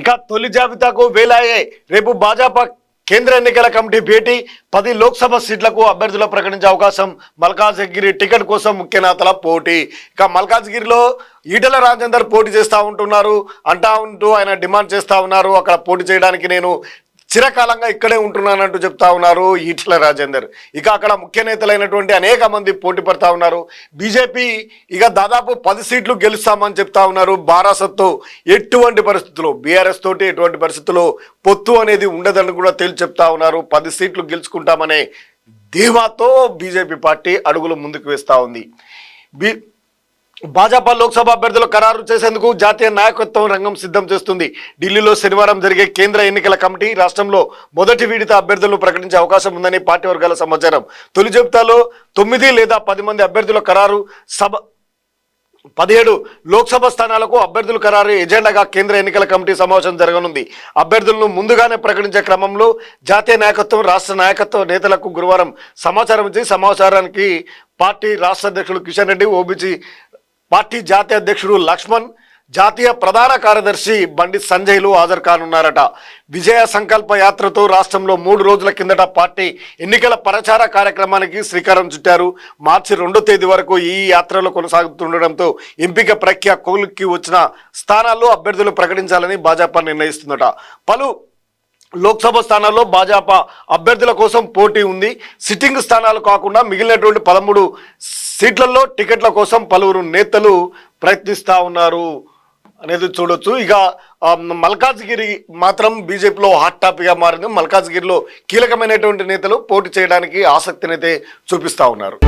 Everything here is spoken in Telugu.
ఇక తొలి జాబితాకు వేలాయే రేపు భాజపా కేంద్ర ఎన్నికల కమిటీ భేటీ. పది లోక్సభ సీట్లకు అభ్యర్థులు ప్రకటించే అవకాశం మల్కాజ్గిరి టికెట్ కోసం ముఖ్య నేతల పోటీ. ఇక మల్కాజ్గిరిలో ఈటల రాజేందర్ పోటీ చేస్తూ ఉంటున్నారు. అంటా ఉంటూ ఆయన డిమాండ్ చేస్తూ ఉన్నారు. అక్కడ పోటీ చేయడానికి నేను చిరకాలంగా ఇక్కడే ఉంటున్నానంటూ చెప్తా ఉన్నారు ఈటల రాజేందర్. ఇక అక్కడ ముఖ్య నేతలైనటువంటి అనేక మంది పోటీ పడతా ఉన్నారు. బీజేపీ ఇక దాదాపు పది సీట్లు గెలుస్తామని చెప్తా ఉన్నారు. బారాసత్తో ఎటువంటి పరిస్థితుల్లో బీఆర్ఎస్ తోటి ఎటువంటి పరిస్థితుల్లో పొత్తు అనేది ఉండదని కూడా తేల్చి చెప్తా ఉన్నారు. పది సీట్లు గెలుచుకుంటామనే ధీమాతో బీజేపీ పార్టీ అడుగులు ముందుకు వేస్తూ ఉంది. బీ భాజపా లోక్సభ అభ్యర్థులు ఖరారు చేసేందుకు జాతీయ నాయకత్వం రంగం సిద్ధం చేస్తుంది. ఢిల్లీలో శనివారం జరిగే కేంద్ర ఎన్నికల కమిటీ రాష్ట్రంలో మొదటి విడత అభ్యర్థులను ప్రకటించే అవకాశం ఉందని పార్టీ వర్గాల సమాచారం. తొలి జాబితాలో తొమ్మిది లేదా పది మంది అభ్యర్థుల ఖరారు సభ పదిహేడు లోక్సభ స్థానాలకు అభ్యర్థులు ఖరారు ఎజెండాగా కేంద్ర ఎన్నికల కమిటీ సమావేశం జరగనుంది. అభ్యర్థులను ముందుగానే ప్రకటించే క్రమంలో జాతీయ నాయకత్వం రాష్ట్ర నాయకత్వ నేతలకు గురువారం సమాచారం ఇచ్చి సమాచారానికి పార్టీ రాష్ట్ర అధ్యక్షుడు కిషన్ రెడ్డి ఓబీసీ పార్టీ జాతీయ అధ్యక్షుడు లక్ష్మణ్ జాతీయ ప్రధాన కార్యదర్శి బండి సంజయ్లు హాజరు కానున్నారట. విజయ సంకల్ప యాత్రతో రాష్ట్రంలో మూడు రోజుల కిందట పార్టీ ఎన్నికల ప్రచార కార్యక్రమానికి శ్రీకారం చుట్టారు. మార్చి రెండో తేదీ వరకు ఈ యాత్రలో కొనసాగుతుండటంతో ఎంపిక ప్రక్రియ కోలుకి వచ్చిన స్థానాల్లో అభ్యర్థులు ప్రకటించాలని భాజపా నిర్ణయిస్తుందట. పలు లోక్సభ స్థానాల్లో భాజపా అభ్యర్థుల కోసం పోటీ ఉంది. సిట్టింగ్ స్థానాలు కాకుండా మిగిలినటువంటి పదమూడు సీట్లలో టికెట్ల కోసం పలువురు నేతలు ప్రయత్నిస్తూ ఉన్నారు అనేది చూడొచ్చు. ఇక మల్కాజ్గిరి మాత్రం బీజేపీలో హాట్ టాపిక్గా మారింది. మల్కాజ్గిరిలో కీలకమైనటువంటి నేతలు పోటీ చేయడానికి ఆసక్తినైతే చూపిస్తూ ఉన్నారు.